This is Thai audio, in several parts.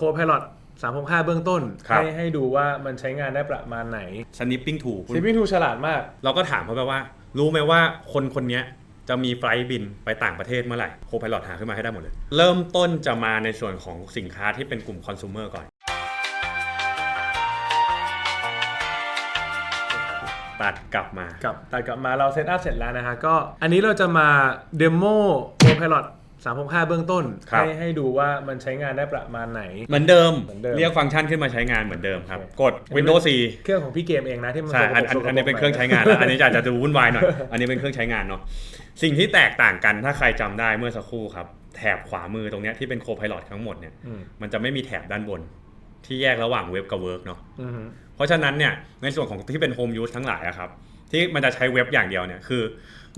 โคพายロ365เบื้องต้น ครับ ให้ให้ดูว่ามันใช้งานได้ประมาณไหน snipping tool ซิปปิ้งทูฉลาดมาก เราก็ถามเขาไปว่า รู้ไหมว่าคนคนเนี้ยจะมีไฟลท์บินไปต่างประเทศเมื่อไหร่โคพาย o t หาขึ้นมาให้ได้หมดเลย เริ่มต้นจะมาในส่วนของสินค้าที่เป็นกลุ่มคอน sumer ก่อน ตัดกลับมา กับตัดกลับมาเราเซตอัพเสร็จแล้วนะฮะ ก็อันนี้เราจะมาเดโมโคพายロ365เบื้องต้น ครับ ให้ให้ดูว่ามันใช้งานได้ประมาณไหน เหมือนเดิม เหมือนเดิมเรียกฟังก์ชันขึ้นมาใช้งานเหมือนเดิมครับ โอเค กด Windows เครื่องของพี่เกมเองนะที่มัน4ใช่อันอันสกปรกอันนี้เป็นสกปรกเครื่องใช้งานแล้ว อันนี้อาจจะดูวุ่นวายหน่อย อันนี้เป็นเครื่องใช้งานเนาะ สิ่งที่แตกต่างกันถ้าใครจำได้เมื่อสักครู่ครับ แถบขวามือตรงเนี้ยที่เป็นโคพาย o t ทั้งหมดเนี่ย อืมมันจะไม่มีแถบด้านบน ที่แยกระหว่างเว็บกับเวิร์กเนาะ อืมเพราะฉะนั้นเนี่ยในส่วนของที่เป็นโฮมยูสทั้งหลายอะครับที่มันจะใช้เว็บอย่างเดียวเนี่ยคือ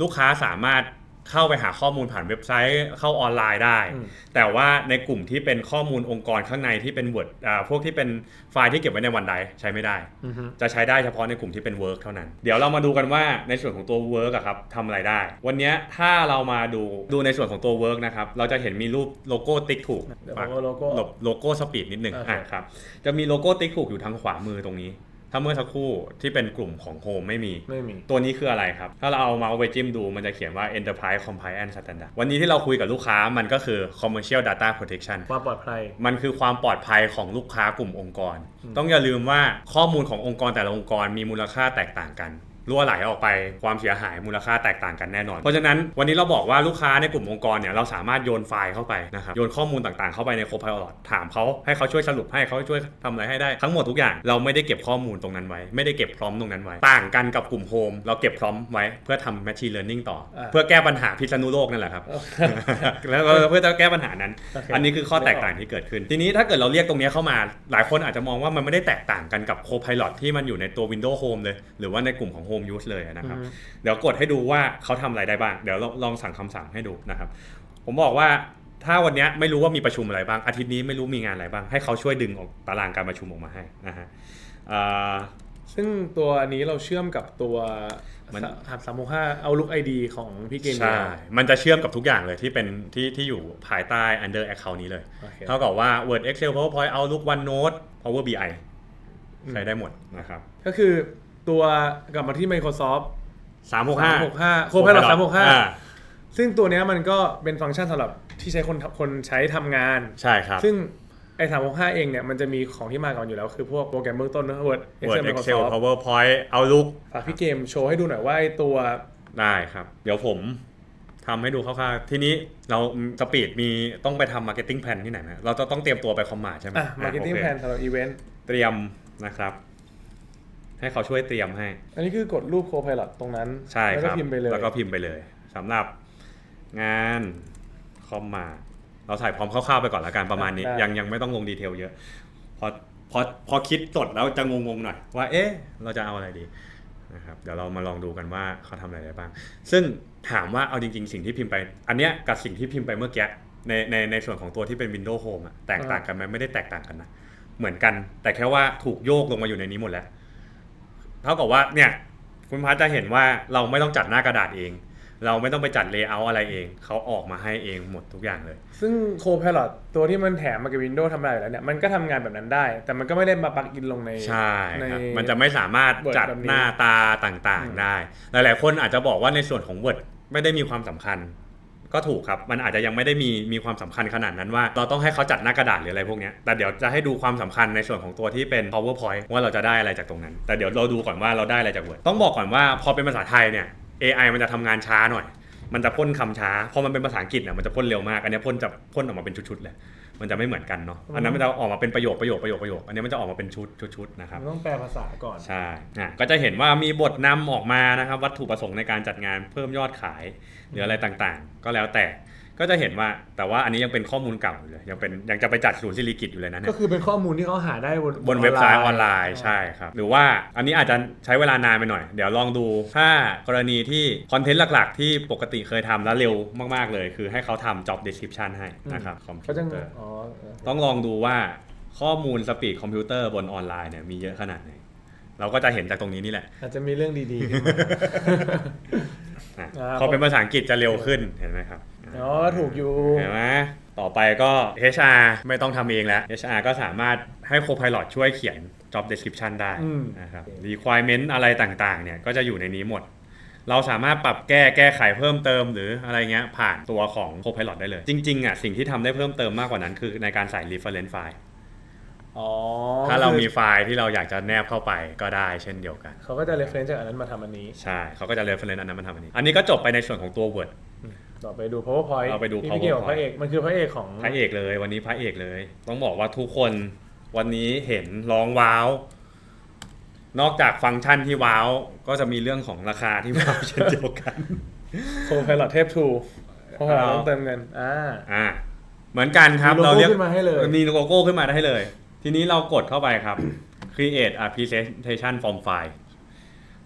ลูกค้าสามารถ เข้าไปหาข้อมูลผ่านเว็บไซต์เข้าออนไลน์ได้อืมแต่ว่าในกลุ่มที่เป็นข้อมูลองค์กรข้างในที่เป็น Word อ่าพวกที่เป็นไฟล์ที่เก็บไว้ในวันใดใช้ไม่ได้อืมจะใช้ได้เฉพาะในกลุ่มที่เป็น Work เท่านั้น เดี๋ยวเรามาดูกันว่าในส่วนของตัว Work อะครับทำอะไรได้ วันเนี้ยถ้าเรามาดูดูในส่วนของตัว Work นะครับเราจะเห็นมีรูปโลโก้ติ๊กถูกเดี๋ยวผมเอาโลโก้หลบโลโก้สปีดนิดนึงโอเคอะครับจะมีโลโก้ติ๊กถูกอยู่ทางขวามือตรงนี้ ถ้าเมื่อสักครู่ที่เป็นกลุ่มของโฮมไม่มี ไม่มี ตัวนี้คืออะไรครับ ถ้าเราเอาเมาส์ไปจิ้มดูมันจะเขียนว่า Enterprise Compliance Standard วันนี้ที่เราคุยกับลูกค้ามันก็คือ Commercial Data Protection ความปลอดภัย มันคือความปลอดภัยของลูกค้ากลุ่มองค์กร ต้องอย่าลืมว่าข้อมูลขององค์กรแต่ละองค์กรมีมูลค่าแตกต่างกัน รั่วไหลออกไปความเสียหายมูลค่าแตกต่างกันแน่นอน เพราะฉะนั้นวันนี้เราบอกว่าลูกค้าในกลุ่มองค์กรเนี่ยเราสามารถโยนไฟล์เข้าไปนะครับโยนข้อมูลต่างๆ เข้าไปใน Copilot ถามเขาให้เขาช่วยสรุปให้เขาช่วยทำอะไรให้ได้ทั้งหมดทุกอย่างเราไม่ได้เก็บข้อมูลตรงนั้นไว้ ไม่ได้เก็บพร้อมตรงนั้นไว้ ต่างกันกับกลุ่มโฮมเราเก็บพร้อมไว้เพื่อทำ machine learning ต่ออ่าเพื่อแก้ปัญหาพิษณุโลกนั่นแหละครับแล้วก็เพื่อจะแก้ปัญหานั้นโอเคอันนี้คือข้อแตกต่างที่เกิดขึ้น ทีนี้ถ้าเกิดเราเรียกตรงนี้เข้ามา หลายคนอาจจะมองว่ามันไม่ได้แตกต่างกันกับ Copilot ที่มันอยู่ในตัว Windows Home เลย หรือว่าในกลุ่มของ Home Use เลยนะครับอืมเดี๋ยวกดให้ดูว่าเขาทำอะไรได้บ้าง เดี๋ยวลองลองสั่งคำสั่งให้ดูนะครับ ผมบอกว่าถ้าวันเนี้ยไม่รู้ว่ามีประชุมอะไรบ้าง อาทิตย์นี้ไม่รู้มีงานอะไรบ้าง ให้เขาช่วยดึงออกตารางการประชุมออกมาให้นะฮะอ่าซึ่งตัวนี้เราเชื่อมกับตัวมันหับสามหกห้าเอาลุกไอดีของพี่เกมใช่มันจะเชื่อมกับทุกอย่างเลยที่เป็นที่ที่อยู่ภายใต้ under account นี้เลยโอเคเท่ากับว่า Word Excel PowerPoint Outlook OneNote Power BI ใช้ได้หมดนะครับ ก็คือ ตัวกลับมาที่ Microsoft 365 365 Copilot อ่า365 ซึ่งตัวเนี้ยมันก็เป็นฟังก์ชันสำหรับที่ใช้คนคนใช้ทำงาน ใช่ครับ ซึ่งไอ้365เองเนี่ยมันจะมีของที่มาก่อนอยู่แล้ว คือพวกโปรแกรมเบื้องต้นนะ Word Word Excel Excel Microsoft PowerPoint Outlook ฝากพี่เกมโชว์ให้ดูหน่อยว่าไอ้ตัว ได้ครับ เดี๋ยวผมทำให้ดูคร่าวๆทีนี้เราสปีดมีต้องไปทำ Marketing Plan ที่ไหนไหมเราจะต้องเตรียมตัวไปคอมมาใช่ไหมอะ Marketing โอเค Plan สำหรับอีเวนต์เตรียมนะครับ ให้เขาช่วยเตรียมให้ อันนี้คือกดรูป Copilot ตรงนั้นใช่แล้วคก็รับพิมพ์ไปเลยแล้วก็พิมพ์ไปเลยสำหรับงานคอมมาเราถ่ายพร้อมคร่าวๆไปก่อนละกันประมาณนี้ ยังยังไม่ต้องลงดีเทลเยอะพอพอพอคิดสดแล้วจะงงๆหน่อยว่าเอ๊ะเราจะเอาอะไรดีนะครับเดี๋ยวเรามาลองดูกันว่าเขาทำอะไรได้บ้าง ซึ่งถามว่าเอาจริง ๆ สิ่งที่พิมพ์ไป อันเนี้ยกับสิ่งที่พิมพ์ไปเมื่อกี้ในในในส่วนของตัวที่เป็น Windows Home อะแตกต่างกันไหมไม่ได้แตกต่างกันนะเหมือนกัน แต่แค่ว่าถูกโยกลงมาอยู่ในนี้หมดแล้ว เท่ากับว่าเนี่ยคุณพัชจะเห็นว่าเราไม่ต้องจัดหน้ากระดาษเอง เราไม่ต้องไปจัดเลเยอร์อะไรเอง เขาออกมาให้เองหมดทุกอย่างเลย ซึ่ง Copilot ตัวที่มันแถมมากับ Windows ทำได้อยู่แล้วเนี่ยมันก็ทำงานแบบนั้นได้ แต่มันก็ไม่ได้มาปลักอินลงในใช่ในครับมันจะไม่สามารถ Word จัดแบบนี้หน้าตาต่างอืมๆได้ หลายๆ คนอาจจะบอกว่าในส่วนของ Word ไม่ได้มีความสำคัญ ก็ถูกครับ มันอาจจะยังไม่ได้มีมีความสำคัญขนาดนั้นว่า เราต้องให้เขาจัดหน้ากระดาษหรืออะไรพวกนี้แต่เดี๋ยวจะให้ดูความสำคัญในส่วนของตัวที่เป็น powerpoint ว่าเราจะได้อะไรจากตรงนั้น แต่เดี๋ยวเราดูก่อนว่าเราได้อะไรจาก Word ต้องบอกก่อนว่าพอเป็นภาษาไทยเนี่ย AI มันจะทำงานช้าหน่อย มันจะพ่นคำช้า พอมันเป็นภาษาอังกฤษเนี่ยมันจะพ่นเร็วมาก อันนี้พ่นจะพ่นออกมาเป็นชุดๆเลย มันจะไม่เหมือนกันเนาะอันนั้นมันจะออกมาเป็นประโยคประโยคประโยคประโยคอันนี้มันจะออกมาเป็นชุดชุดๆนะครับมันต้องแปลภาษาก่อนใช่อะก็จะเห็นว่ามีบทนำออกมานะครับ วัตถุประสงค์ในการจัดงานเพิ่มยอดขายหรืออะไรต่างๆ ก็แล้วแต่ ก็จะเห็นว่าแต่ว่าอันนี้ยังเป็นข้อมูลเก่าอยู่เลยยังเป็นยังจะไปจัดศูนย์สิริกิตอยู่เลยนะเนี่ก็ยคือเป็นข้อมูลที่เขาหาได้บนบนเว็บไซต์ออนไลน์ใช่ครับหรือว่าอันนี้อาจจะใช้เวลานานไปหน่อย เดี๋ยวลองดูถ้ากรณีที่คอนเทนต์หลักๆ ที่ปกติเคยทำแล้วเร็วมากๆเลย คือให้เขาทำ job description ให้นะครับคอมพิเขาวจะเตอร์อ๋อเออต้องลองดูว่าข้อมูลสปีดคอมพิวเตอร์บนออนไลน์เนี่ยมีเยอะขนาดไหนเราก็จะเห็นจากตรงนี้นี่แหละ อาจจะมีเรื่องดีๆขึ้นมานะอ่าพอเป็นภาษาอังกฤษจะเร็วขึ้นเห็นไหมครับ อ๋อถูกอยู่ เห็นไหมต่อไปก็ HR ไม่ต้องทำเองแล้ว HR ก็สามารถให้ Copilot ช่วยเขียน job description ได้อืม นะครับ requirement อะไรต่างๆ เนี่ยก็จะอยู่ในนี้หมด เราสามารถปรับแก้แก้ไขเพิ่มเติมหรืออะไรเงี้ยผ่านตัวของ Copilot ได้เลย จริงๆอะสิ่งที่ทำได้เพิ่มเติมมากกว่านั้นคือในการใส่ reference file อ๋อถ้าเราคือมีไฟล์ที่เราอยากจะแนบเข้าไปก็ได้เช่นเดียวกัน เขาก็จะ reference จากอันนั้นมาทำอันนี้ ใช่ เขาก็จะ reference อันนั้นมาทำอันนี้ อันนี้ก็จบไปในส่วนของตัว Word ต่อไปดู powerpoint เอาไปดูที่พี่เกี่ยวกับพ PowerPoint ระเอกมันคือพระเอกของพระเอกเลย วันนี้พระเอกเลย ต้องบอกว่าทุกคนวันนี้เห็นร้องว้าว นอกจากฟังก์ชันที่ว้าว ก็จะมีเรื่องของราคาที่ว้าว เช่นเดียวกันโ o ไพลอตเทพทูเพราะว่าเอาต้องเติมเงินอ่า อ่า เหมือนกันครับมีโลโก้เราเรียกขึ้นมาให้เลย มีโลโก้ขึ้นมาได้เลย ทีนี้เรากดเข้าไปครับ create a presentation from file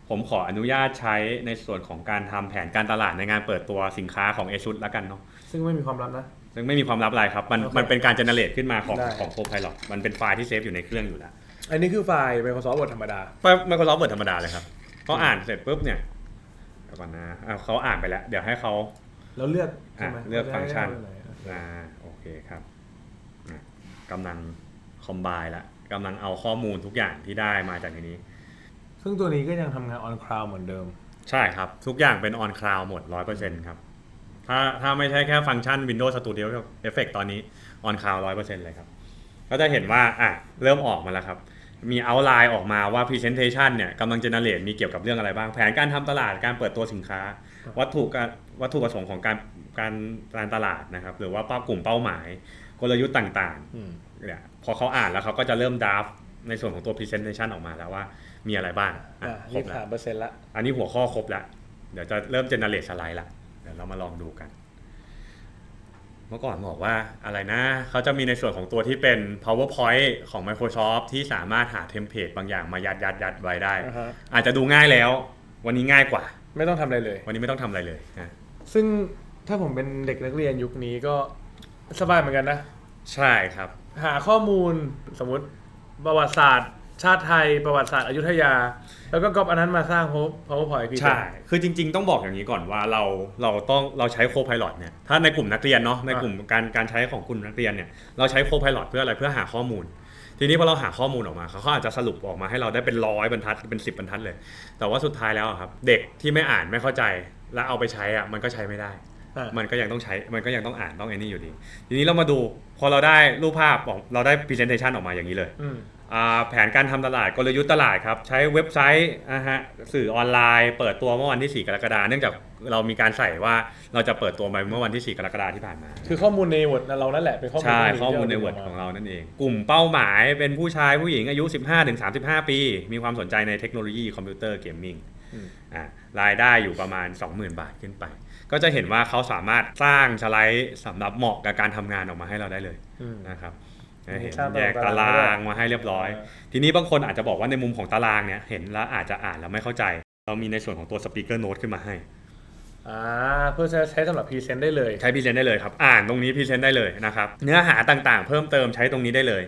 ผมขออนุญาตใช้ในส่วนของการทำแผนการตลาดในงานเปิดตัวสินค้าของ a s u s แล้วกันเนาะซึ่งไม่มีความลับนะ ซึ่งไม่มีความลับอะไรครับ มันโอเคมันเป็นการเจเนเรตขึ้นมาของได้ ของ Copilot มันเป็นไฟล์ที่เซฟอยู่ในเครื่องอยู่แล้วอันนี้คือไฟล์ Microsoft Word ธรรมดา ไฟ Microsoft Word ธรรมดาเลยครับเขาอ่านเสร็จปุ๊บเนี่ยเดี๋ยวก่อนนะอะเขาอ่านไปแล้ว เดี๋ยวให้เขา แล้วเลือกใช่ไหมอะเลือกฟังก์ชันว่าจะให้เอาอันไหนอ่าโอเคครับอะกำลังคอมไบแล้วกำลังเอาข้อมูลทุกอย่างที่ได้มาจากในนี้ ซึ่งตัวนี้ก็ยังทำงาน on cloud เหมือนเดิม ใช่ครับ ทุกอย่างเป็น on cloud หมด 100%ครับ ถ้าถ้าไม่ใช่แค่ฟังก์ชัน Windows Studio Effect ตอนนี้ on cloud 100%เลยครับ ก็จะเห็นว่าอะเริ่มออกมาแล้วครับ มี outline ออกมาว่า presentation เนี่ยกำลัง generate มีเกี่ยวกับเรื่องอะไรบ้าง แผนการทำตลาดการเปิดตัวสินค้า วัตถุการวัตถุประสงค์ของการการการตลาดนะครับ หรือว่าเป้ากลุ่มเป้าหมาย กลยุทธ์ต่างอืม ๆเนี่ยพอเขาอ่านแล้วเขาก็จะเริ่มดราฟในส่วนของตัว presentation ออกมาแล้วว่า มีอะไรบ้างอะอะครยี่บสิบแล้วสามเปอร์เซ็นต์ละอันนี้หัวข้อครบแล้วเดี๋ยวจะเริ่มเจเนเรตสไลด์ละเดี๋ยวเรามาลองดูกัน เมื่อก่อนบอกว่าอะไรนะ เขาจะมีในส่วนของตัวที่เป็น powerpoint ของ Microsoft ที่สามารถหาเทมเพลตบางอย่างมายัดยัดยัดไว้ได้อ่าฮะอาจจะดูง่ายแล้ว วันนี้ง่ายกว่า ไม่ต้องทำอะไรเลย วันนี้ไม่ต้องทำอะไรเลยนะซึ่งถ้าผมเป็นเด็กนักเรียนยุคนี้ก็สบายเหมือนกันนะ ใช่ครับ หาข้อมูลสมมติประวัติศาสตร์ ชาติไทยประวัติศาสตร์อยุธยา แล้วก็ก๊อปอันนั้นมาสร้าง powerpoint พี่ ใช่ คือจริง ๆ ต้องบอกอย่างนี้ก่อนว่าเราเราต้องเราใช้โค p i l o t เนี่ย ถ้าในกลุ่มนักเรียนเนาะ ในกลุ่มการการใช้ของกลุ่มนักเรียนเนี่ย เราใช้โค p i l o t เพื่ออะไรเพื่อหาข้อมูล ทีนี้พอเราหาข้อมูลออกมาเขาก็อาจจะสรุปออกมาให้เราได้เป็นร้อยบรรทัดเป็นสิบบรรทัดเลย แต่ว่าสุดท้ายแล้วอะครับเด็กที่ไม่อ่านไม่เข้าใจแล้วเอาไปใช้อะมันก็ใช้ไม่ได้ อะมันก็ยังต้องใช้ มันก็ยังต้องอ่านต้องไอ้นี่อยู่ดี ทีนี้เรามาดูพอเราได้รูปภาพออกเราได้ presentation ออกมาอย่างนี้เลย อืมอ่า แผนการทำตลาดกลยุทธ์ตลาดครับ ใช้เว็บไซต์นะฮะสื่อออนไลน์ เปิดตัวเมื่อวันที่ 4 กรกฎาคมเนื่องจากเรามีการใส่ว่าเราจะเปิดตัวไปเมื่อวันที่ 4 กรกฎาคมที่ผ่านมา คือข้อมูลใน Word เรานั่นแหละเป็นข้อมูลใช่ที่ข้อมูลในที่เวิร์ดาของเรานั่นเอง กลุ่มเป้าหมายเป็นผู้ชายผู้หญิงอายุ 15-35 ปี มีความสนใจในเทคโนโลยีคอมพิวเตอร์เกมมิ่งอืมอ่ารายได้อยู่ประมาณ 20,000 บาทขึ้นไป ก็จะเห็นว่าเขาสามารถสร้างสไลด์สำหรับเหมาะกับการทำงานออกมาให้เราได้เลยอืมนะครับจะมี เห็นสร้างแยกตาตารางรางด้วยมาให้เรียบร้อยอ่าทีนี้บางคนอาจจะบอกว่าในมุมของตารางเนี่ยเห็นแล้วอาจจะอ่านแล้วไม่เข้าใจ เรามีในส่วนของตัวสปีกเกอร์โน้ตขึ้นมาให้อ่าเพื่อจะใช้สำหรับพรีเซนต์ได้เลย ใช้พรีเซนต์ได้เลยครับ อ่านตรงนี้พรีเซนต์ได้เลยนะครับ เนื้อหาต่างๆ เพิ่มเติมใช้ตรงนี้ได้เลย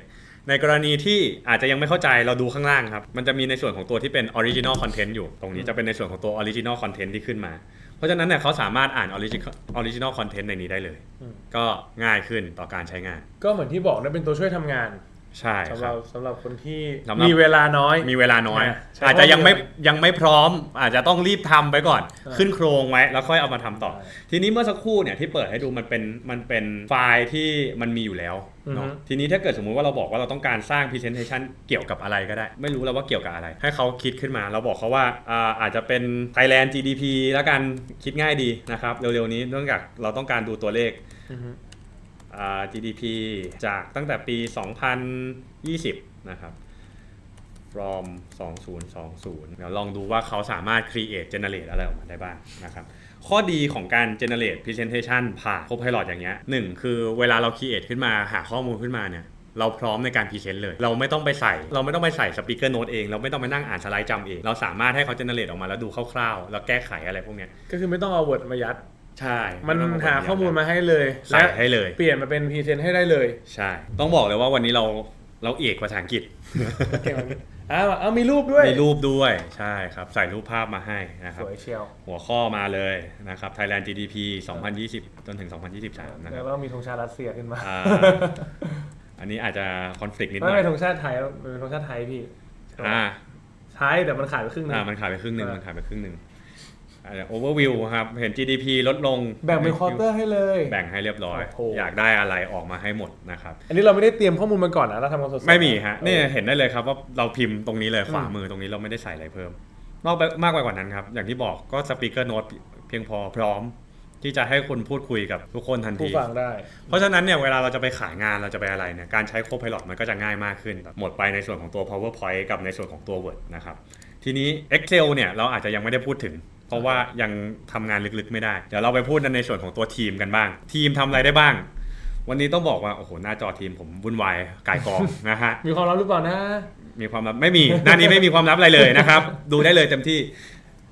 ในกรณีที่อาจจะยังไม่เข้าใจเราดูข้างล่างครับ มันจะมีในส่วนของตัวที่เป็น original content อยู่ ตรงนี้จะเป็นในส่วนของตัว original content ที่ขึ้นมา เพราะฉะนั้นเนี่ยเขาสามารถอ่าน original original content ในนี้ได้เลย อืม ก็ง่ายขึ้นต่อการใช้งาน ก็เหมือนที่บอกนะเป็นตัวช่วยทำงานใช่สำหครัรับ บสำหรับคนที่สำหรับ มีเวลาน้อย มีเวลาน้อยอ่าใช้อาจจะยังไม่ข้อมูลยังไม่พร้อม อาจจะต้องรีบทำไปก่อนอ่าขึ้นโครงไว้แล้วค่อยเอามาทำต่อ ใช่ ทีนี้เมื่อสักครู่เนี่ยที่เปิดให้ดูมันเป็นมันเป็นไฟล์ที่มันมีอยู่แล้ว เนาะอือฮึทีนี้ถ้าเกิดสมมุติว่าเราบอกว่าเราต้องการสร้าง presentation เกี่ยวกับอะไรก็ได้ ไม่รู้แล้วว่าเกี่ยวกับอะไร ให้เขาคิดขึ้นมา เราบอกเขาว่าอ่าอาจจะเป็น Thailand GDP แล้วกันคิดง่ายดีนะครับเร็วๆนี้เนื่องจากเราต้องการดูตัวเลขอือฮึอ่า GDP จากตั้งแต่ปี 2020 นะครับ from 2020 เดี๋ยวลองดูว่าเขาสามารถ create generate อะไรออกมาได้บ้างนะครับ ข้อดีของการ generate presentation ผ่าน Copilot อย่างเงี้ยหนึ่งคือเวลาเรา create ขึ้นมาหาข้อมูลขึ้นมาเนี่ยเราพร้อมในการพรีเซนต์เลย เราไม่ต้องไปใส่ เราไม่ต้องไปใส่สปีกเกอร์โน้ตเอง เราไม่ต้องไปนั่งอ่านสไลด์จำเอง เราสามารถให้เขาเจเนเรตออกมาแล้วดูคร่าวๆ แล้วแก้ไขอะไรพวกเนี้ย ก็คือไม่ต้องเอา Word มายัด ใช่ มันไต้องหาข้อมูลมาให้เลยใส่และให้เลย เปลี่ยนมาเป็นพรีเซนต์ให้ได้เลย ใช่ ต้องบอกเลยว่าวันนี้เราเราเอกภาษาอังกฤษเก่งแบบนี้ อ้าวเอามีรูปด้วย มีรูปด้วยใช่ครับใส่รูปภาพมาให้นะคสรับวยเชียว หัวข้อมาเลยนะครับ Thailand GDP 2020 จนถึง 2023 นะคแล้รัวบก็มีธงชาติรัสเซียขึ้นมาอ่าอันนี้อาจจะคอน FLICT นิดหไม่น่อไม่ยธงชาติไทยมันเป็นธงชาติไทยพี่อ่า ใช้แต่มันขาดไปครึ่งหนึงอ่ามันขาดไปครึ่งหนึ่งอ่ามัมันขาดไปครึ่งหนึ่ง โอเวอร์วิวครับเห็น GDP ลดลงแบ่งเป็นควอเตอร์ให้เลย แบ่งให้เรียบร้อย โอ้โห อยากได้อะไรออกมาให้หมดนะครับ อันนี้เราไม่ได้เตรียมข้อมูลมาก่อนนะเราทำกันสดๆ ไม่มีฮะเออนี่เห็นได้เลยครับว่าเราพิมพ์ตรงนี้เลยขวาอืมมือตรงนี้เราไม่ได้ใส่อะไรเพิ่ม นอกไปมากไปกว่านั้นครับ อย่างที่บอกก็สปีกเกอร์โน้ตเพียงพอพร้อม ที่จะให้คุณพูดคุยกับทุกคนทันผู้ที ฟังได้ เพราะฉะนั้นเนี่ยเวลาเราจะไปขายงานเราจะไปอะไรเนี่ยการใช้ Copilot มันก็จะง่ายมากขึ้น หมดไปในส่วนของตัว PowerPoint กับในส่วนของตัว Word นะครับ ทีนี้ Excel เนี่ยเราอาจจะยังไม่ได้พูดถึงเพ ราะว่ายังทำงานลึกๆไม่ได้ เดี๋ยวเราไปพูดในส่วนของตัวทีมกันบ้าง ทีมทำอะไรได้บ้าง วันนี้ต้องบอกว่า โอ้โห หน้าจอทีมผมวุ่นวายกายกองนะฮะ มีความลับหรือเปล่านะ มีความลับไม่มี หน้านี้ไม่มีความลับอะไรเลยนะครับ ดูได้เลยเต็มที่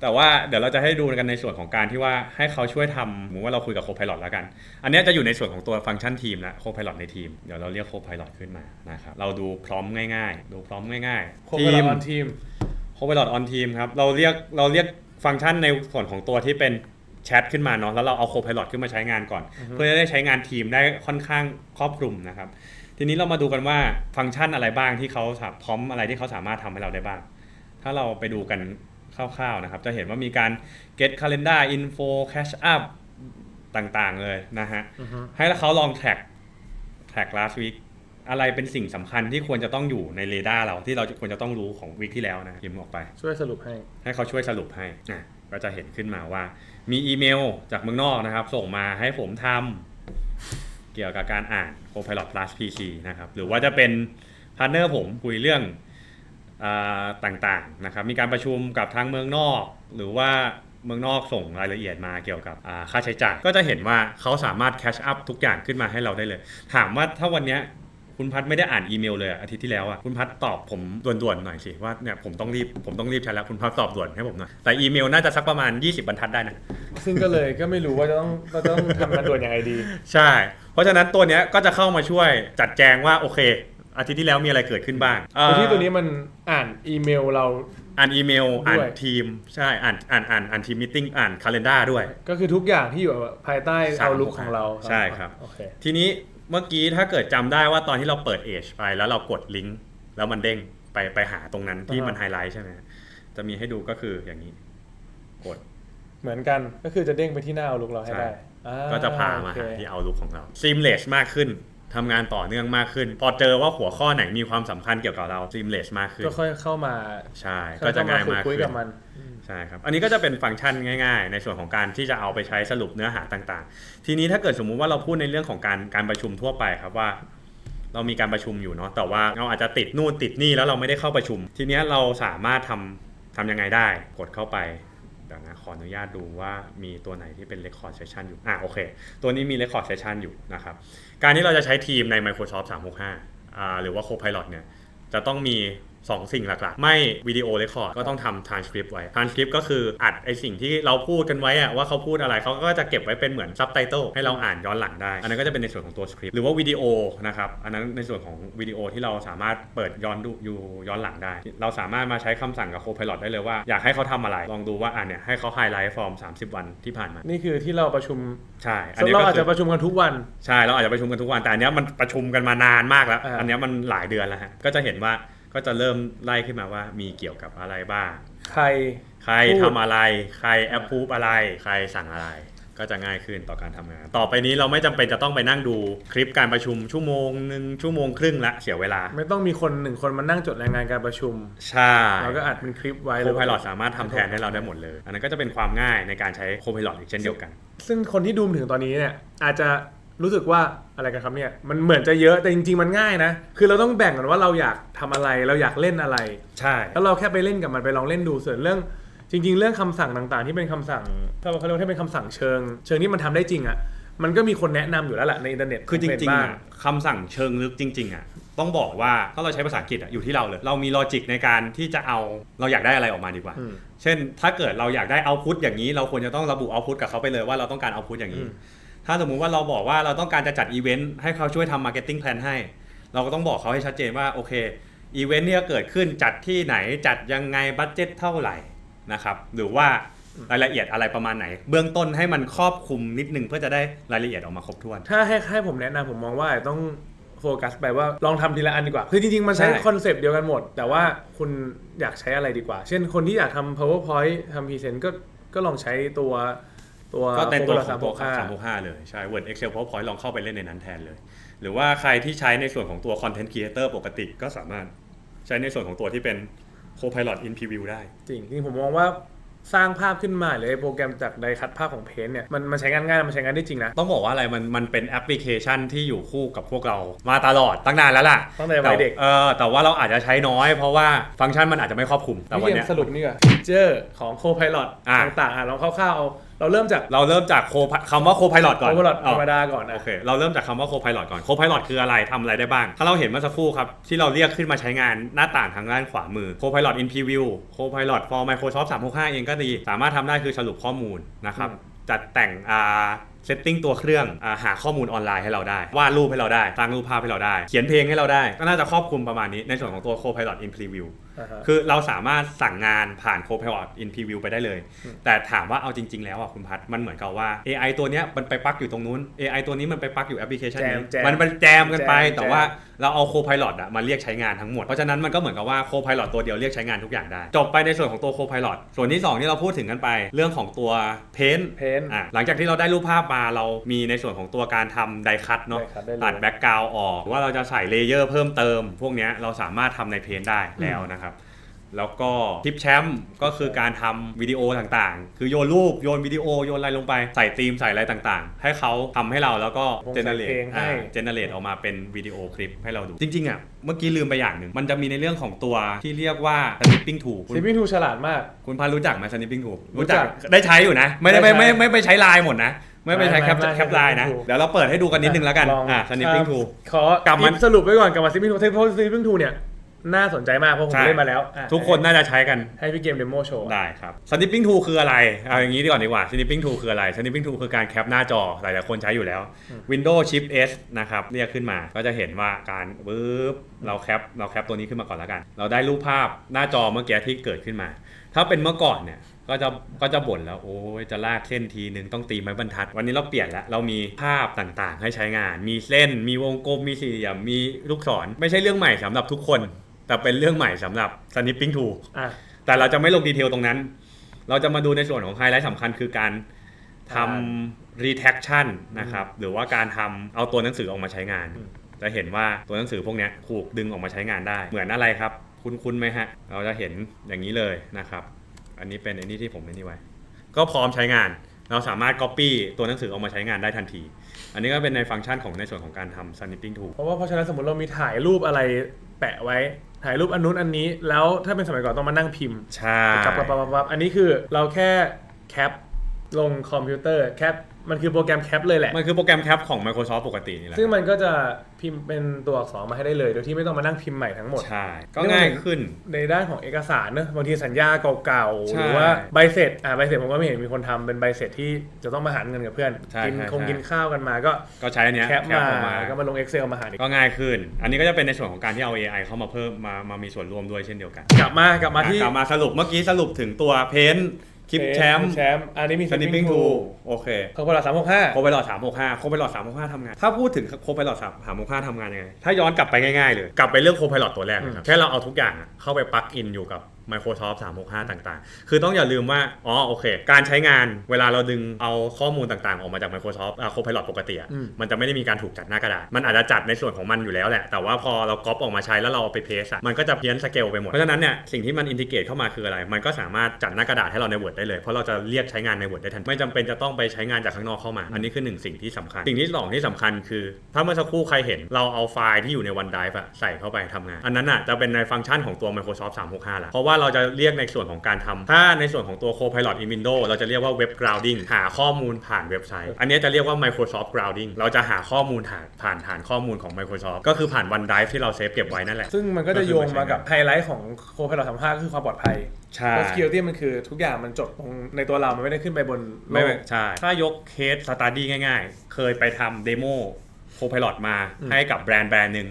แต่ว่าเดี๋ยวเราจะให้ดูกันในส่วนของการที่ว่าให้เขาช่วยทำเหมือนว่าเราคุยกับโคพาย o t แล้วกัน อันเนี้ยจะอยู่ในส่วนของตัวฟังก์ชันทีมและโคพาย o t ในทีม เดี๋ยวเราเรียกโคพาย o t ขึ้นมานะครับเราดูพร้อมง่าย ๆ ดูพร้อมง่ายโคๆเวทีอมร์ออนทีมโคพาย o t ออนทีมครับเราเรียกเราเรียก ฟังก์ชันในส่วนของตัวที่เป็นแชทขึ้นมาเนาะแล้วเราเอาโคพาย o t ขึ้นมาใช้งานก่อน เพื่อจะได้ใช้งานทีมได้ค่อนข้างครอบคลุมนะครับ ทีนี้เรามาดูกันว่าฟังก์ชันอะไรบ้างที่เขาสามพร้อมอะไรที่เขาสามารถทำให้เราได้บ้าง ถ้าเราไปดูกันคร่าวๆนะครับ จะเห็นว่ามีการ get calendar info cash up ต่างๆเลยนะฮะอือฮึให้เขาลอง track track last week อะไรเป็นสิ่งสำคัญที่ควรจะต้องอยู่ในเรดาร์เราที่เราควรจะต้องรู้ของวีคที่แล้วนะพิมพ์ออกไป ช่วยสรุปให้ ให้เขาช่วยสรุปให้อะก็จะเห็นขึ้นมาว่า มีอีเมลจากเมืองนอกนะครับ ส่งมาให้ผมทำเกี่ยวกับการอ่าน Copilot Plus PC นะครับ หรือว่าจะเป็นพาร์ทเนอร์ผมคุยเรื่องอาต่างๆนะครับ มีการประชุมกับทางเมืองนอก หรือว่าเมืองนอกส่งรายละเอียดมาเกี่ยวกับอ่าค่าใช้จ่าย ก็จะเห็นว่าเขาสามารถแคชอัพทุกอย่างขึ้นมาให้เราได้เลย ถามว่าถ้าวันเนี้ย คุณพัดไม่ได้อ่านอีเมลเลยอะอาทิตย์ที่แล้วอะคุณพัดตอบผมด่วนๆหน่อยสิว่าเนี่ยผมต้องรีบผมต้องรีบใช้แล้วคุณพัดตอบด่วนให้ผมหน่อยแต่อีเมลน่าจะสักประมาณ 20 บรรทัดได้นะซึ่งก็เลยก็ไม่รู้ว่าจะต้องเราจะต้องทำงานด่วนยังไงดี ใช่ เพราะฉะนั้นตัวเนี้ยก็จะเข้ามาช่วยจัดแจงว่าโอเค อาทิตย์ที่แล้วมีอะไรเกิดขึ้นบ้างคือที่ตัวนี้มันอ่านอีเมลเรา อ่านอีเมล ด้วย อ่านทีม ใช่ อ่าน อ่าน อ่าน อ่านทีมมิ팅อ่านคาล endar ด้วย ก็คือทุกอย่างที่อยู่ภายใต้สามเอาลุกของเราใช่ครับ โอเค ทีนี้ เมื่อกี้ถ้าเกิดจำได้ว่าตอนที่เราเปิด Edge ไปแล้วเรากดลิงก์แล้วมันเด้งไปไปหาตรงนั้นที่อ่าฮะมันไฮไลท์ใช่ไหมจะมีให้ดูก็คืออย่างนี้ กด เหมือนกันก็คือจะเด้งไปที่หน้าเอาลุกเราให้ใช่ ได้อ่ก็จะพามาโอเคหาที่เอาลุกของเรา seamless มากขึ้น ทำงานต่อเนื่องมากขึ้น พอเจอว่าหัวข้อไหนมีความสำคัญเกี่ยวกับเรา seamless มากขึ้น ก็ค่อยเข้ามาใช่ ก็จะง่ายมากคุยขึ้น กับมัน ใช่ครับ อันนี้ก็จะเป็นฟังก์ชันง่ายๆ ในส่วนของการที่จะเอาไปใช้สรุปเนื้อหาต่างๆ ทีนี้ถ้าเกิดสมมุติว่าเราพูดในเรื่องของการการประชุมทั่วไปครับว่า เรามีการประชุมอยู่เนาะ แต่ว่าเราอาจจะติดนู่นติดนี่แล้วเราไม่ได้เข้าประชุม ทีเนี้ยเราสามารถทำทำยังไงได้ กดเข้าไปเดี๋ยวนะขออนุญาตดูว่ามีตัวไหนที่เป็น Record Session อยู่อะโอเค ตัวนี้มี Record Session อยู่นะครับการที่เราจะใช้ทีมใน Microsoft 365อ่าหรือว่า Copilot เนี่ยจะต้องมี 2 สิ่งหลักๆ ไม่วิดีโอเรคคอร์ดก็ต้องทำ transcript ไว้ transcript ก็คืออัดไอสิ่งที่เราพูดกันไว้อะว่าเขาพูดอะไรเขาก็จะเก็บไว้เป็นเหมือน subtitle ให้เราอ่านย้อนหลังได้ อันนั้นก็จะเป็นในส่วนของตัว script หรือว่าวิดีโอนะครับอันนั้นในส่วนของวิดีโอที่เราสามารถเปิดย้อนดูอยู่ย้อนหลังได้ เราสามารถมาใช้คำสั่งกับ Copilot ได้เลยว่าอยากให้เขาทำอะไรลองดูว่าอะเนี่ยให้เขาไฮไลท์ฟอร์ม 30 วันที่ผ่านมานี่คือที่เราประชุมใช่อันนี้เราก็อาจคืจะประชุมกันทุกวันใช่เราอาจจะประชุมกันทุกวันแต่อันเนี้ยมันประชุมกันมานานมากแล้วอ่าอันเนี้ยมันหลายเดือนแล้วฮะก็จะเห็นว่า ก็จะเริ่มไล่ขึ้นมาว่ามีเกี่ยวกับอะไรบ้าง ใคร ใครพูด ทำอะไร ใครแอปพูฟอะไร ใครสั่งอะไร ก็จะง่ายขึ้นต่อการทำงาน ต่อไปนี้เราไม่จำเป็นจะต้องไปนั่งดูคลิปการประชุมชั่วโมงหนึ่งชั่วโมงครึ่งละเสียเวลา ไม่ต้องมีคนหนึ่งคนมานั่งจดรายงานการประชุมใช่เราก็อัดเป็นคลิปไว้โคพาย o t สามารถทำแทนให้เราได้หมดเลย อันนั้นก็จะเป็นความง่ายในการใช้โคพาย o t อีกเช่นเดียวกัน ซึ่งคนที่ดูมาถึงตอนนี้เนี่ยอาจจะ รู้สึกว่าอะไรกันครับเนี่ยมันเหมือนจะเยอะแต่จริง ๆ มันง่ายนะ คือเราต้องแบ่งกันว่าเราอยากทำอะไรเราอยากเล่นอะไร ใช่ แล้วเราแค่ไปเล่นกับมันไปลองเล่นดูส่วนเรื่อง จริง ๆ เรื่องคำสั่งต่างๆ ที่เป็นคำสั่งถ้าเขาเรียกว่าที่เป็นคำสั่งเชิง เชิงที่มันทำได้จริงอะมันก็มีคนแนะนำอยู่แล้วแหละในอินเทอร์เน็ตคือจริงเป็นๆบ้า อะคำสั่งเชิงลึกจริง ๆ อะ ต้องบอกว่าถ้าเราใช้ภาษาอังกฤษอะอยู่ที่เราเลย เรามีลอจิกในการที่จะเอาเราอยากได้อะไรออกมาดีกว่า อืมเช่น ถ้าเกิดเราอยากได้เอาพุตอย่างนี้ เราควรจะต้องระบุเอาพุตกับเขาไปเลยว่าเราต้องการเอาพุตอย่างนี้ อืม ถ้าสมมุติว่าเราบอกว่าเราต้องการจะจัดอีเวนต์ให้เขาช่วยทำมาร์เก็ตติ้งแพลนให้ เราก็ต้องบอกเขาให้ชัดเจนว่าโอเคอีเวนต์เนี่ยเกิดขึ้นจัดที่ไหนจัดยังไงบัตเจ็ตเท่าไหร่นะครับหรือว่ารายละเอียดอะไรประมาณไหน เบื้องต้นให้มันครอบคลุมนิดนึงเพื่อจะได้รายละเอียดออกมาครบถ้วน ถ้าให้ให้ผมแนะนำผมมองว่าต้องโฟกัสไปว่าลองทำทีละอันดีกว่า คือจริงๆ มันใช้ใช่ คอนเซปต์เดียวกันหมด แต่ว่าคุณอยากใช้อะไรดีกว่า เช่นคนที่อยากทำ powerpoint ทำ present ก็ก็ลองใช้ตัว ตัวก็ในตัว Copilot ของตัว365สามหกห้าเลยใช่ Word Excel PowerPoint ลองเข้าไปเล่นในนั้นแทนเลย หรือว่าใครที่ใช้ในส่วนของตัว Content Creator ปกติก็สามารถใช้ในส่วนของตัวที่เป็น Copilot in Preview ได้ จริงจริงผมมองว่าสร้างภาพขึ้นมาหรือไอ้โปรแกรมจากไดคัดภาพของเพนเนี่ยมันมันใช้งานง่ายมันใช้งานได้จริงนะ ต้องบอกว่าอะไรมันมันเป็นแอปพลิเคชันที่อยู่คู่กับพวกเรามาตลอดตั้งนานแล้วล่ะตั้งแต่วัยเด็กเออแต่ว่าเราอาจจะใช้น้อยเพราะว่าฟังก์ชันมันอาจจะไม่ครอบคลุมแต่พี่วันเกมเนี้ยสรุปนี่ก่อนฟีเจอร์ของ Copilot อะต่างๆอะลองคร่าวๆ เอาเราเริ่มจากเราเริ่มจากโคคำว่า Copilot ก่อน Copilot ธอ๋รอรมดาก่อนนะโอเคเราเริ่มจากคำว่า Copilot ก่อน Copilot คืออะไรทำอะไรได้บ้าง ถ้าเราเห็นเมื่อสักครู่ครับ ที่เราเรียกขึ้นมาใช้งานหน้าต่างทางด้านขวามือ Copilot in Preview Copilot for Microsoft 365เองก็ดี สามารถทำได้คือสรุปข้อมูลนะครับอืมจัดแต่งอ่า เซตติ้งตัวเครื่องอาหาข้อมูลออนไลน์ให้เราได้ วาดรูปให้เราได้สร้างรูปภาพให้เราได้ เขียนเพลงให้เราได้ ก็น่าจะครอบคลุมประมาณนี้ในส่วนของตัว Copilot in Preview อ่าฮะคือเราสามารถสั่งงานผ่าน Copilot in Preview ไปได้เลยอืมแต่ถามว่าเอาจริง ๆ แล้วอะคุณพัดมันเหมือนกับว่า AI ตัวเนี้ยมันไปปลักอยู่ตรงนู้น AI ตัวนี้มันไปปลักอยู่แอปพลิเคชันนี้แจมมันเป็นแจมกันไปแจมแต่ว่าเราเอา Copilot อะมาเรียกใช้งานทั้งหมด เพราะฉะนั้นมันก็เหมือนกับว่า Copilot ตัวเดียวเรียกใช้งานทุกอย่างได้ จบไปในส่วนของตัว Copilot ส่วนที่สองที่เราพูดถึงกันไป เรื่องของตัว Paint เพนอะหลังจากที่เราได้รูปภาพมาเรามีในส่วนของตัวการทำไดคัตเนาะได้ครับได้เลย ตัดแบ็กกราวออกหรือว่าเราจะใส่เลเยอร์เพิ่มเติม พวกเนี้ยเราสามารถทำในเพนได้แล้วนะครับ แล้วก็ทิปแชมป์ก็คือการทำวิดีโอต่างๆ คือโยนรูปโยนวิดีโอโยนอะไรลงไปใส่ธีมใส่อะไรต่างๆ ให้เขาทำให้เราแล้วก็วงเจเนเรใส่เพลตงให้ เจเนเรตออกมาเป็นวิดีโอคลิปให้เราดู จริงๆอะเมื่อกี้ลืมไปอย่างหนึ่งมันจะมีในเรื่องของตัวที่เรียกว่า snipping tool คุณ ซิปปิ้งทูฉลาดมาก คุณพารู้จักไหม snipping tool รู้จักได้ใช้อยู่นะ ไม่ได้ไม่ได้ใช้ ไม่ไม่ไม่ไปใช้ไลน์หมดนะ ไม่ไปใช้แคปไม่ไม่แคปไลน์นะ snipping tool เดี๋ยวเราเปิดให้ดูกันนิดนึงแล้วกัน ลองอ่า snipping tool ขอกลับมา สรุปไว้ก่อนกลับมาซิปปิ้งทูเพราะซิปปิ้งทูเนี่ยน่าสนใจมากเพราะผมใช่เล่นมาแล้วอะทุกคนน่าจะใช้กัน ให้พี่เกมเดโมโชว์ ได้ครับ snipping tool คืออะไร เอาอย่างนี้ดีกว่าดีกว่า snipping tool คืออะไร snipping tool คือการแคปหน้าจอ หลายๆคนใช้อยู่แล้ว Windows Shift S นะครับ เรียกขึ้นมา ก็จะเห็นว่าการปึ๊บเราแคป เราแคปตัวนี้ขึ้นมาก่อนแล้วกัน เราได้รูปภาพหน้าจอเมื่อกี้ที่เกิดขึ้นมา ถ้าเป็นเมื่อก่อนเนี่ย ก็จะก็จะบ่นแล้วโอ้ยจะลากเส้นทีนึงต้องตีไม้บรรทัด วันนี้เราเปลี่ยนแล้วเรามีภาพต่างๆ ให้ใช้งาน มีเส้น มีวงกลมมีสี่เหลี่ยมมีลูกศร ไม่ใช่เรื่องใหม่สำหรับทุกคน แต่เป็นเรื่องใหม่สำหรับ snipping tool อะแต่เราจะไม่ลงดีเทลตรงนั้น เราจะมาดูในส่วนของไฮไลท์สำคัญคือการทำ retraction นะครับหรือว่าการทำเอาตัวหนังสือออกมาใช้งานอืมจะเห็นว่าตัวหนังสือพวกเนี้ยถูกดึงออกมาใช้งานได้ เหมือนอะไรครับ คุ้นๆไหมฮะ เราจะเห็นอย่างนี้เลยนะครับ อันนี้เป็นอันนี้ที่ผมไม่นี่ไว้ ก็พร้อมใช้งาน เราสามารถ copy ตัวหนังสือออกมาใช้งานได้ทันที อันนี้ก็เป็นในฟังก์ชันของในส่วนของการทำ snipping tool เพราะว่าเพราะฉะนั้นสมมติเรามีถ่ายรูปอะไรแปะไว้ ถ่ายรูปอันนู้นอันนี้ แล้วถ้าเป็นสมัยก่อนต้องมานั่งพิมพ์ใช่ กับปับปับปับปับอันนี้คือเราแค่แคปลงคอมพิวเตอร์แคป มันคือโปรแกรมแคปเลยแหละ มันคือโปรแกรมแคปของ Microsoft ปกตินี่แหละซึ่งมันก็จะพิมพ์เป็นตัวอักษรมาให้ได้เลย โดยที่ไม่ต้องมานั่งพิมพ์ใหม่ทั้งหมด ใช่ ก็ง่ายขึ้น ในด้านของเอกสารเนอะบางทีสัญญาเก่าๆใช่หรือว่าใบเสร็จ อ่าใบเสร็จผมก็ไม่เห็นมีคนทำเป็นใบเสร็จที่จะต้องมาหารเงินกับเพื่อนใช่กินใช่คงใช่กินข้าวกันมาก็ก็ใช้อันเนี้ยแคปออกมามาก็มาลง Excel มาหารอีกก็ง่ายขึ้น อันนี้ก็จะเป็นในส่วนของการที่เอา AI เข้ามาเพิ่มมามามีส่วนร่วมด้วยเช่นเดียวกัน กลับมากลับมาที่กลับมาสรุปเมื่อกี้สรุปถึงตัวเพน คลิปแชมป์แชมป์อันนี้มีสนิปปิ้งทูโอเคเขาพลาสามหกห้าโคไปหลอด365โคไปหลอด365ทำงาน ถ้าพูดถึงโคไปหลอด365ทำงานยังไง ถ้าย้อนกลับไปง่ายๆเลย กลับไปเรื่องโคไปหลอดตัวแรกนะครับแค่เราเอาทุกอย่างอะเข้าไปปลักอินอยู่กับ Microsoft 365 ต่างๆ คือต้องอย่าลืมว่า อ๋อ โอเค การใช้งานเวลาเราดึงเอาข้อมูลต่างๆ ออกมาจาก Microsoft อ่า Copilot ปกติอะอืมมันจะไม่ได้มีการถูกจัดหน้ากระดาษ มันอาจจะจัดในส่วนของมันอยู่แล้วแหละ แต่ว่าพอเราก๊อปออกมาใช้แล้วเราเอาไปเพสอะมันก็จะเพี้ยนสเกลไปหมด เพราะฉะนั้นเนี่ยสิ่งที่มันอินทิเกรตเข้ามาคืออะไร มันก็สามารถจัดหน้ากระดาษให้เราใน Word ได้เลย เพราะเราจะเรียกใช้งานใน Word ได้ทันทีไม่จำเป็นจะต้องไปใช้งานจากข้างนอกเข้ามา อันนี้คือหนึ่งสิ่งที่สำคัญ สิ่งที่สองที่สำคัญคือ ถ้าเมื่อสักครู่ใครเห็นเราเอาไฟล์ที่อยู่ใน OneDrive อะใส่เข้าไปทำงาน อันนั้นอะจะเป็นในฟังก์ชันของตัว Microsoft 365แล้วเพราะว่าเราจะเรียกในส่วนของการทำถ้าในส่วนของตัว Copilot in Windows เราจะเรียกว่า Web Grounding หาข้อมูลผ่านเว็บไซต์ อันนี้จะเรียกว่า Microsoft Grounding เราจะหาข้อมูลผ่านผ่านฐานข้อมูลของ Microsoft ก็คือผ่าน OneDrive ที่เราเซฟเก็บไว้นั่นแหละ ซึ่งมันก็จะโยงมากับไฮไลท์ของโคพลาสามห้าก็คือความปลอดภัยใช่ เพราะ security มันคือทุกอย่างมันจดตรงในตัวเรา มันไม่ได้ขึ้นไปบนโลไม่กไม่ใช่ ถ้ายกเคสสตาร์ดี้ง่ายๆ เคยไปทำเดโมโคพ i l o t มาอืม ให้กับแบรนด์แบรนด์หนึ่ง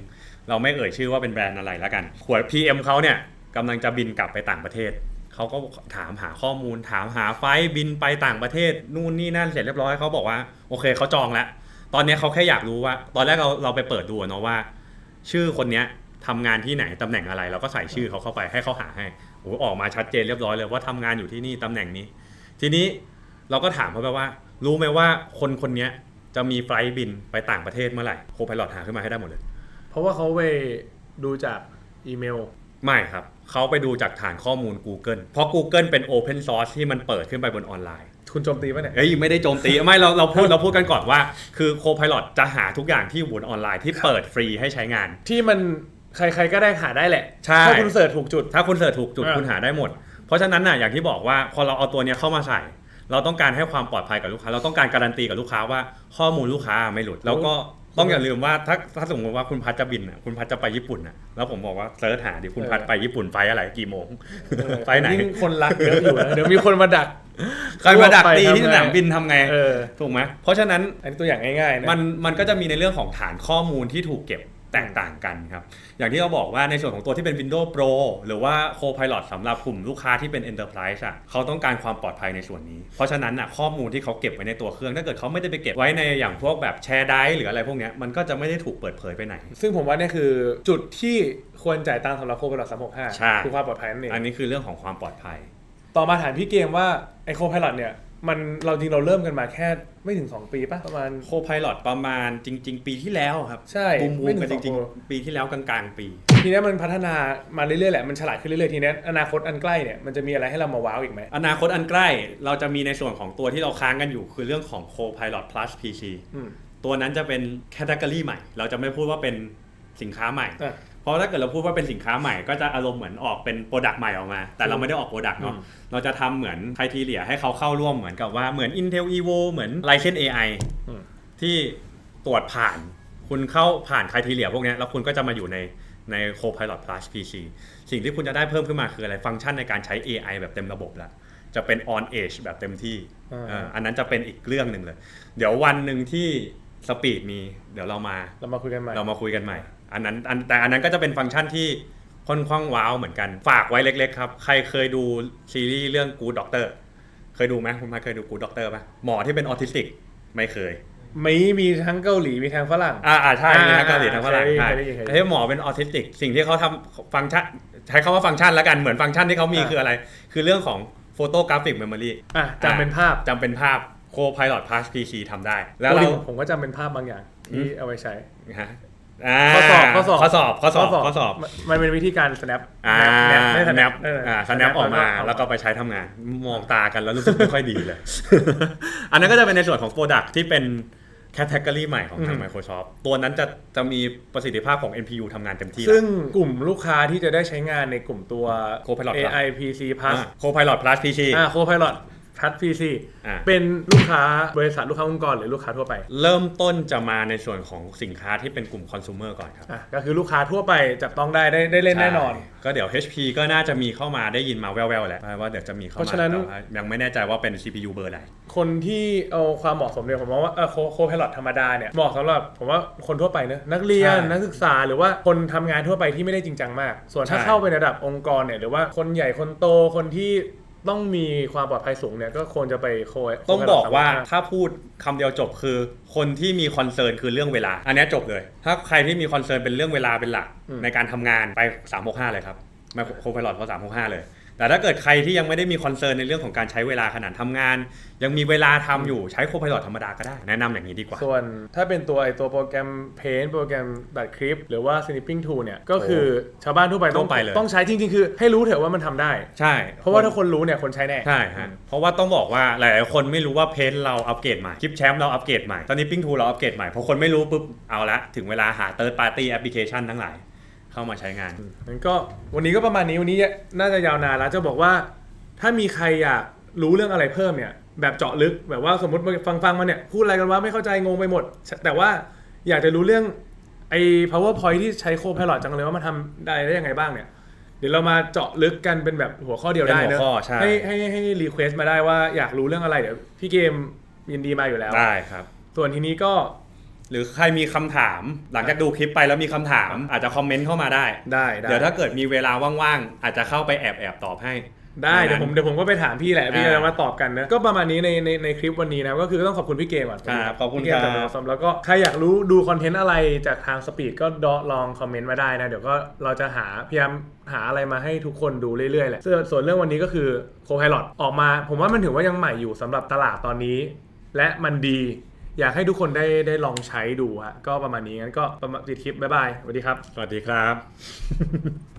เราไม่เอ่ยชื่อว่าเป็นแบรนด์อะไรแล้วกันหัว PM เขาเนี่ย กำลังจะบินกลับไปต่างประเทศเขาก็ถามหาข้อมูล ถามหาไฟล์บินไปต่างประเทศ นู่นนี่นั่นเสร็จเรียบร้อยเขาบอกว่าโอเคเขาจองแล้ว ตอนเนี้ยเขาแค่อยากรู้ว่า ตอนแรกเราเราไปเปิดดูอะเนาะว่า ชื่อคนเนี้ยทำงานที่ไหนตำแหน่งอะไร เราก็ใส่ชื่อเขาเข้าไปให้เขาหาให้โอ้โหออกมาชัดเจนเรียบร้อยเลยว่าทำงานอยู่ที่นี่ตำแหน่งนี้ ทีนี้เราก็ถามเขาไปว่า รู้ไหมว่าคนคนเนี้ยจะมีไฟลท์บินไปต่างประเทศเมื่อไหร่โคพายลอตหาขึ้นมาให้ได้หมดเลย เพราะว่าเขาไปดูจากอีเมล ไม่ครับ เขาไปดูจากฐานข้อมูล Google เพราะ Google เป็น Open Source ที่มันเปิดขึ้นไปบนออนไลน์ คุณโจมตีปะเนี่ย เอ้ยไม่ได้โจมตี ไม่เราเราพูดเราพูดกันก่อนว่า คือ Copilot จะหาทุกอย่างที่อยู่บนออนไลน์ที่เปิดฟรีให้ใช้งาน ที่มันใครๆก็ได้หาได้แหละ ใช่ ถ้าคุณเสิร์ชถูกจุด ถ้าคุณเสิร์ชถูกจุดอ่า คุณหาได้หมด เพราะฉะนั้นน่ะอย่างที่บอกว่าพอเราเอาตัวเนี้ยเข้ามาใส่ เราต้องการให้ความปลอดภัยกับลูกค้า เราต้องการการันตีกับลูกค้าว่าข้อมูลลูกค้าไม่หลุด แล้วก็ ต้องอย่าลืมว่าถ้าถ้าสมมติว่าคุณพัดจะบินอะคุณพัดจะไปญี่ปุ่นอะแล้วผมบอกว่าเสิร์ชหาดิคุณพัดไปญี่ปุ่นไฟล์อะไรกี่โมงไฟล์ไหนยิ่งคนรักเยอะอยู่นะเดี๋ยวมีคนมาดักใครมาดักตีไปทำไงที่สนามบินทำไงเออถูกไหมเพราะฉะนั้นอันนี้ตัวอย่างง่ายๆนะมันมันก็จะมีในเรื่องของฐานข้อมูลที่ถูกเก็บ แตกต่างกันครับ อย่างที่เราบอกว่าในส่วนของตัวที่เป็น Windows Pro หรือว่า Copilot สำหรับกลุ่มลูกค้าที่เป็น Enterprise อะเขาต้องการความปลอดภัยในส่วนนี้ เพราะฉะนั้นอะข้อมูลที่เขาเก็บไว้ในตัวเครื่อง ถ้าเกิดเขาไม่ได้ไปเก็บไว้ในอย่างพวกแบบแชร์ไดร์หรืออะไรพวกเนี้ยมันก็จะไม่ได้ถูกเปิดเผยไปไหน ซึ่งผมว่าเนี่ยคือจุดที่ควรจ่ายตังค์สำหรับโคพลอต365 ใช่ คือความปลอดภัยนั่นเองอันนี้คือเรื่องของความปลอดภัย ต่อมาถามพี่เกมว่าไอโคพลอตเนี่ย มันเราจริงเราเริ่มกันมาแค่ไม่ถึง 2 ปีปะประมาณ Copilot ประมาณจริง ๆ ปีที่แล้วครับใช่บูมบูไม่มถึงกันจสองริงปีๆปีที่แล้วกลางๆ ปี ทีเนี้ยมันพัฒนามาเรื่อยๆแหละมันฉลาดขึ้นเรื่อยๆทีเนี้ยอนาคตอันใกล้เนี่ยมันจะมีอะไรให้เรามาว้าวอีกไหมอนาคตอันใกล้เราจะมีในส่วนของตัวที่เราค้างกันอยู่คือเรื่องของ Copilot Plus PC อืมตัวนั้นจะเป็นแคตตากรีใหม่ เราจะไม่พูดว่าเป็นสินค้าใหม่อะ เพราะถ้าเกิดเราพูดว่าเป็นสินค้าใหม่ก็จะอารมณ์เหมือนออกเป็นโปรดักต์ใหม่ออกมา แต่เราไม่ได้ออกโปรดักต์เนาะอืมเราจะทำเหมือนใครทีเลียให้เขาเข้าร่วมเหมือนกับว่าเหมือน Intel Evo เหมือน Ryzen AI อืมที่ตรวจผ่านคุณเข้าผ่านใครทีเลียพวกเนี้ยแล้วคุณก็จะมาอยู่ในใน Copilot Plus PC สิ่งที่คุณจะได้เพิ่มขึ้นมาคืออะไรฟังก์ชันในการใช้ AI แบบเต็มระบบละจะเป็น on edge แบบเต็มที่อ่าเอออันนั้นจะเป็นอีกเรื่องหนึ่งเลย เดี๋ยววันหนึ่งที่ สปีดมีเดี๋ยวเรามา เรามาคุยกันใหม่ เรามาคุยกันใหม่ อันนั้นอันแต่อันนั้นก็จะเป็นฟังก์ชันที่ค่อนข้างว้าวเหมือนกัน ฝากไว้เล็ก ๆ ครับ ใครเคยดูซีรีส์เรื่อง Good Doctor เคยดูไหมคุณมาเคยดู Good Doctor ป่ะหมอที่เป็นออทิสติกไม่เคย มีมีทั้งเกาหลีมีทั้งฝรั่ง อ่าอ่าใช่อ่ามีทั้งเกาหลีทั้งฝรั่งเคยใช่เคยได้ยินเคยได้ยินไอ้หมอเป็นออทิสติก สิ่งที่เขาทำฟังก์ชันใช้คำว่าฟังก์ชันแล้วกันเหมือนฟังก์ชันที่เขามีอ่าคืออะไร คือเรื่องของ Photographic Memory อะจำเป็นภาพจำเป็นภาพ Co-Pilot Plus PC ทำได้ แล้แล้ววเราผมก็จำเป็นภาพบางอย่างที่เอาไว้ใช้ฮะอ่าข้อสอบข้อสอบข้อสอบข้อสอบข้อสอบ มันมันเป็นวิธีการ snap อ่า snap ไม่ snap เอออ่า snap ออกมา แล้วก็ไปใช้ทำงาน มองตากันแล้วรู้สึกไม่ค่อยดีเลย อันนั้นก็จะเป็นในส่วนของ Product ที่เป็นแคตตากรีใหม่ของทาง Microsoft ตัวนั้นจะจะมีประสิทธิภาพของ NPU ทำงานเต็มที่ ซึ่งกลุ่มลูกค้าที่จะได้ใช้งานในกลุ่มตัว Copilot AI PC Plus โค Pilot Plus PC อ่า Copilot Plus PC อ่าเป็นลูกค้าบริษัทลูกค้าองค์กรหรือลูกค้าทั่วไปเริ่มต้นจะมาในส่วนของสินค้าที่เป็นกลุ่มคอน sumer ก่อนครับ อะก็คือลูกค้าทั่วไปจับต้องได้ได้ได้เล่นแน่นอน ใช่ก็เดี๋ยว HP ก็น่าจะมีเข้ามาได้ยินมาแว่วๆแหละว่าเดี๋ยวจะมีเข้าเพมาราะฉะนั้น แต่ว่ายังไม่แน่ใจว่าเป็น CPU เบอร์อะไรคนที่เอาความเหมาะสมเนี่ยผมมองว่าเออโคพลอตธรรมดาเนี่ยเหมาะสำหรับผมว่าคนทั่วไปเนอะนักเรียนใช่นักศึกษาหรือว่าคนทำงานทั่วไปที่ไม่ได้จริงจังมาก ส่วนถ้าใช่ เข้าไประดับองค์กรเนี่ยหรือว่าคนใหญ่คนโตคนที่ ต้องมีความปลอดภัยสูงเนี่ยก็ควรจะไปโคต้องบอกว่า Copilot ถ้าพูดคำเดียวจบคือ คนที่มีคอนเซิร์นคือเรื่องเวลา อันเนี้ยจบเลย ถ้าใครที่มีคอนเซิร์นเป็นเรื่องเวลาเป็นหลักอืมในการทำงานไป365เลยครับมาโคพลอตเพราะ365เลย แต่ถ้าเกิดใครที่ยังไม่ได้มีคอนเซิร์นในเรื่องของการใช้เวลาขนาดทำงาน ยังมีเวลาทำอยู่ใช้โคพลอตธรรมดาก็ได้ แนะนำอย่างนี้ดีกว่า ส่วนถ้าเป็นตัวไอตัวโปรแกรม Paint โปรแกรมดัดคลิปหรือว่า Snipping Tool เนี่ยก็คือชาวบ้านทั่วไปต้องไปเลยต้องใช้จริงๆ คือให้รู้เถอะว่ามันทำได้ ใช่ เพราะว่าถ้าคนรู้เนี่ยคนใช้แน่ใช่ฮะเพราะว่าต้องบอกว่าหลายๆคนไม่รู้ว่าเพนเราอัปเกรดใหม่คลิปแชมป์เราอัปเกรดใหม่ตอนนี้ปิ้งทูเราอัปเกรดใหม่พอคนไม่รู้ปุ๊บเอาละถึงเวลาหา third party application ทั้งหลาย เข้ามาใช้งานงั้นก็วันนี้ก็ประมาณนี้วันนี้น่าจะยาวนานแล้วจะบอกว่าถ้ามีใครอยากรู้เรื่องอะไรเพิ่มเนี่ยแบบเจาะลึกแบบว่าสมมติฟังฟังๆมาเนี่ยพูดอะไรกันว่าไม่เข้าใจงงไปหมด แต่ว่าอยากจะรู้เรื่องไอ้ powerpoint ที่ใช้โค pilot จังเลยว่ามันทำได้ได้ยังไงบ้างเนี่ยเดี๋ยวเรามาเจาะลึกกันเป็นแบบหัวข้อเดียวได้เป็นหัเนวอะข้อใช่ให้ให้ให้รีเควสมาได้ว่าอยากรู้เรื่องอะไรเดี๋ยวพี่เกมยินดีมาอยู่แล้วได้ครับ ส่วนทีนี้ก็ หรือใครมีคำถามหลังจากดูคลิปไปแล้วมีคำถาม อาจจะคอมเมนต์เข้ามาได้ ได้ได้เดี๋ยวถ้าเกิดมีเวลาว่างๆ อาจจะเข้าไปแอบแอบๆตอบให้ ได้เดี๋ยวผมเดี๋ยวผมก็ไปถามพี่แหละพี่อ่าจะมาตอบกันนะก็ประมาณนี้ในในในคลิปวันนี้นะก็คือต้องขอบคุณพี่เกมก่อนครับขอบคุณพี่เกมครับจาก Awesome แล้วก็ใครอยากรู้ดูคอนเทนต์อะไรจากทางสปีดก็ดอลองคอมเมนต์มาได้นะเดี๋ยวก็เราจะหาพยายามหาอะไรมาให้ทุกคนดูเรื่อยๆแหละส่วนส่วนเรื่องวันนี้ก็คือโคไพลอตออกมา ผมว่ามันถือว่ายังใหม่อยู่สำหรับตลาดตอนนี้ และมันดี อยากให้ทุกคนได้ได้ลองใช้ดูฮะก็ประมาณนี้งั้นก็ประมาณติดคลิปบ๊ายบายสวัสดีครับ สวัสดีครับ